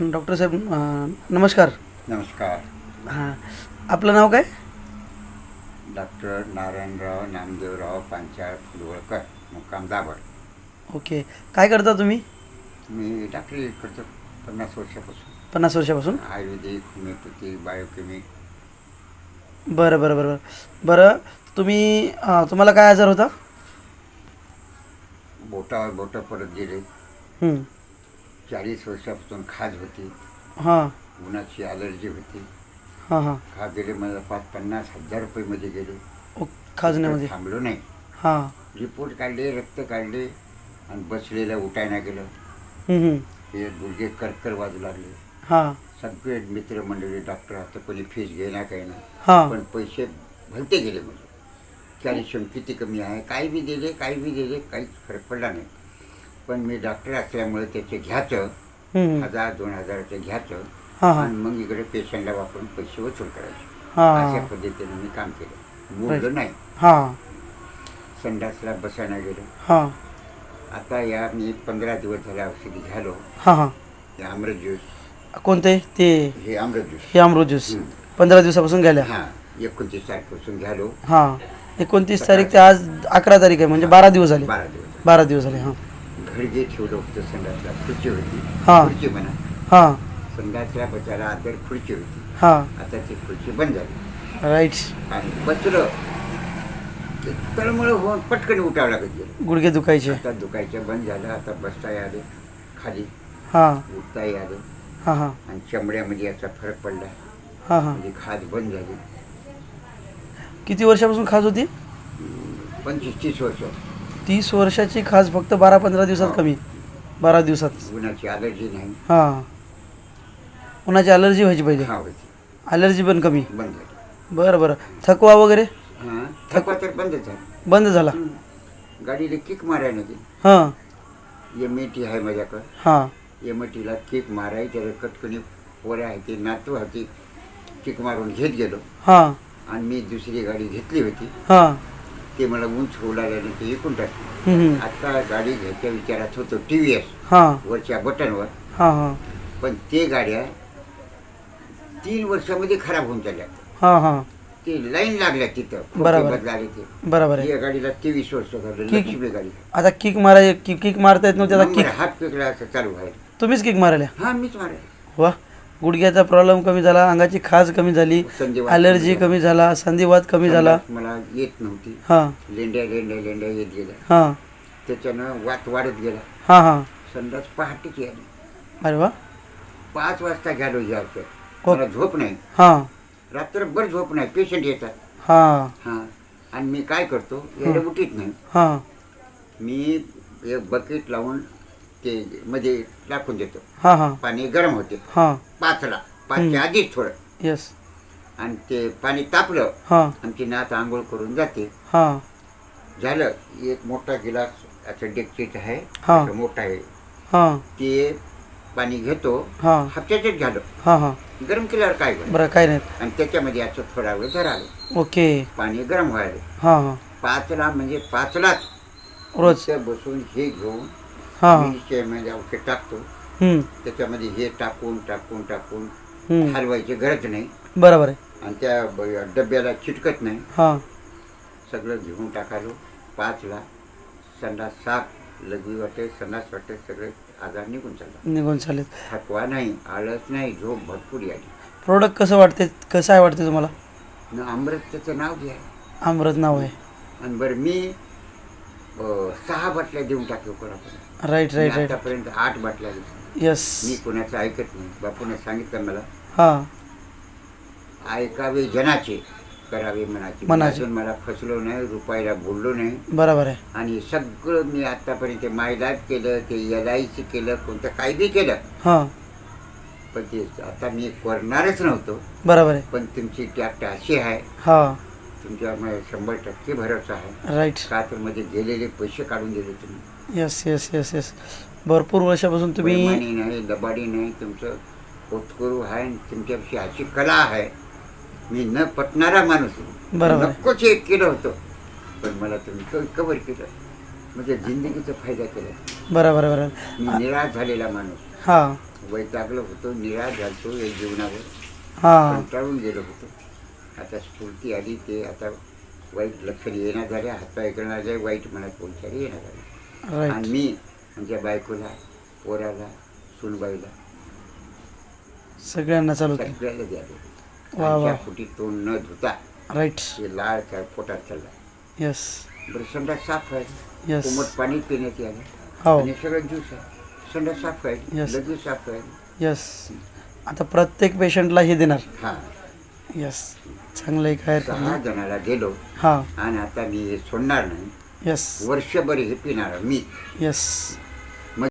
Doctor साहेब अं, नमस्कार. नमस्कार. हां. आपलं नाव काय? डॉक्टर नारायणराव नामदेवराव पांचाळ फुलवळकर मुक्काम दाभड ओके. काय करता तुम्ही? मी डॉक्टरी करतो पन्नास वर्षापासून. पन्नास वर्षापासून? Ayurvedic homeopathy biochemic. बरं बरं बरं बरं. बरं तुम्ही अं, तुम्हाला काय आजार होता? बोटावर बोटं परत गेले. हं, चाळीस वर्षापासून खाज होती. हां. उन्हाची अलर्जी होती. हां हां. खाज गेले मला पाच पन्नास हजार रुपयेमध्ये गेले. ओ खाजण्यामध्ये. थांबलो नाही. हां. रिपोर्ट काढले रक्त काढले आणि बसलेलं उठायला गेलं. हं, गुडघे करकर वाजू लागले. हां. सगळे मित्रमंडळी डॉक्टर आता कोणी फीस घेणार काही नाही. हां. पण पैसे भलते गेले म्हणजे कॅल्शियम किती कमी आहे? काही बी दिले काही बी दिले काहीच फरक पडला नाही. पण मी डॉक्टर असल्यामुळे त्याचे घ्यायचं. हजार दोन हजाराचं घ्यायचं. आणि मग इकडे पेशंटला वापरून पैसे वसूल करायचे. अशा पद्धतीने मी काम केलं. मोडलं नाही. हां. संडासला बसायला गेलो. हां. आता या मी पंधरा दिवस झाले औषधी घ्यालो. हां अमृत ज्यूस. कोणते? ते हे अमृत ज्यूस. हे अमृत ज्यूस. पंधरा दिवसापासून गेल्या हां. एकोणतीस तारखेपासून घ्यालो. हां. एकोणतीस तारीख ते आज अकरा तारीख आहे म्हणजे बारा दिवस झाले. बारा दिवस. बारा दिवस झाले हां. घरगे ठेवलं होतं संडासला खुर्ची होती. हा. खुर्ची म्हणा. हां. संडासला बसायला आदर खुर्ची होती. हां. आता ती खुर्ची बंद झाली. राईट आणि बसलं की तळमळ होऊन पटकन उठावं लागत गेलं. गुडघे दुखायचे. आता दुखायचं बंद झालं आता बसता आले खाली हां. उठताही आलं हां हां. आणि चमड्यामध्ये याचा फरक पडला. हां हां. म्हणजे खाज बंद झाली. किती वर्षापासून खाज होती? पंचवीस तीस वर्ष. तीस वर्षाची खाज फक्त बारा पंधरा दिवसात कमी. बारा दिवसात. उन्हाची अलर्जी नाही. हां. उन्हाची अलर्जी व्हायची पहिले. हा होती अलर्जी पण कमी. बंद झाली. बरं बरं. थकवा वगैरे? हां थकवा तर बंद झाला. बंद झाला. गाडीला किक मारायला नाही हां. एम टी आहे माझ्याकडं. हां. एम टीला किक माराय त्याला कटकणी पोऱ्या आहे ती नातू होती किक मारून घेत गेलो. हां. आणि मी दुसरी गाडी घेतली होती. हां. ते मला उंच उडाल्याने ते एकूण टाकली. आता गाडी घ्यायच्या विचारात होतो टी व्ही एस हां. वरच्या बटनवर. हां हां. पण ते गाड्या तीन वर्षामध्ये खराब होऊन चालल्या. हां हां. ते लाईन लागल्या तिथं. बदलाले ते. बरोबर आहे. या गाडीला तेवीस वर्ष लक्ष्मी गाडी. आता किक माराय किक किक मारता येत नव्हते हात पिकला चालू व्हायला. तुम्हीच किक मारायला हा मीच मारायला. वा. गुडघ्याचा प्रॉब्लेम कमी झाला अंगाची खाज कमी झाली संधिवात अलर्जी कमी झाला संधिवात कमी झाला. मला येत नव्हती. हां. लेंड्या लेंड्या लेंड्या येत गेल्या. हां. त्याच्यानं वात वाढत गेला. हां हां. संडास पहाटेची आली अरे वा. पाच वाजता घ्यालो घ्यायचं हो. मला झोप नाही. हां. रात्रभर झोप नाही. पेशंट येतात. हां. हां. आणि मी काय करतो? याला उठीत नाही. हां. मी एक बकेट लावून ते मध्ये टाकून देतो. हां हां. पाणी गरम होते. हां. पाचला पाचच्या आधीच थोडं. येस आणि ते पाणी तापलं. हां. आमची नात आंघोळ करून जाते. हां. झालं. एक मोठा गिलास असं डेक्चीच आहे. हा. असं मोठा आहे. हां. ते पाणी घेतो. हां. हप्त्याचंच झालं. हां हां. गरम केल्यावर काय बरं काय नाही. आणि त्याच्यामध्ये असं थोडा वेळ धरालं ओके. पाणी गरम व्हायला हां हां. पाचला म्हणजे पाचलाच रोज. इथं बसून हे घेऊन हां. औषध टाकतो. हम्म, त्याच्यामध्ये हे टाकून टाकून टाकून हम्म. हलवायची गरज नाही. बरोबर आहे. आणि त्या ब- डब्याला चिटकत नाही. हां. सगळं घेऊन टाकालो पाचला संडास साफ लघवी वाटे संडास वाटे सगळे आजार निघून चालला निघून चालेल थकवा नाही आळस नाही झोप भरपूर आली प्रोडक्ट कसं वाटते कसं आहे वाटते तुम्हाला? न अमृत त्याचं नाव घ्या. अमृत नाव आहे. आणि बरं मी सहा बाटल्या देऊन टाकलो कोणाकडे राईट राईट राईट आतापर्यंत आठ बाटल्या दिल्या. यस मी कोणाचं ऐकत नाही. बापूने सांगितलं मला. हां. ऐकावे जनाचे करावे मनाचे. मी मनाचे. अजून मला फसलो नाही रुपयाला बोललो नाही. बरोबर आहे. आणि सगळं मी आतापर्यंत मायलाज केलं ते एल आय सी केलं कोणतं काही बी केलं. हां. पण ते आता मी करणारच नव्हतो. बरोबर आहे. पण तुमची टॅक्ट अशी आहे. हां. तुमच्यावर मला शंभर टक्के भरोसा आहे. राईट का तर मध्ये गेलेले पैसे काढून दिले तुम्ही. येस येस येस येस भरपूर वर्षापासून तुम्ही नाही दबाडी नाही तुमचं होतकरू आहे आणि तुमच्यापाशी अशी कला आहे. मी न पटणारा माणूस आहे. बरोबर. नकोच एक केलं होतं. पण मला तुम्ही कवर केलं. म्हणजे जिंदगीचा फायदा केला. बरं बरं बरं मी निराश झालेला माणूस. हां. वैतागलो होतो निराश झालतो या जीवनावर. हां. कंटाळून गेलो होतो. आता स्फूर्ती आली ते आता वाईट लक्षात येणार झाले हातपाय करणार झाले वाईट मनात कोणत्याही येणार झाले आणि मी माझ्या बायकोला पोराला सुनबाईला सगळ्यांना चालू सगळ्याला द्यावे. आमच्या फुटी तोंड न धुता राईट हे लाळ काय पोटात चालला यस बरं संडास साफ आहे यस कोमट पाणी पिण्यात यायला. हो. आणि सगळं ज्यूस आहे. संडास साफ आहे. लगेच साफ आहे यस आता प्रत्येक पेशंटला हे देणार. हा. यस चांगलं आहे सहा जणाला दिलो हां. आणि आता मी हे सोडणार नाही. यस वर्षभर हे पिणार मी. यस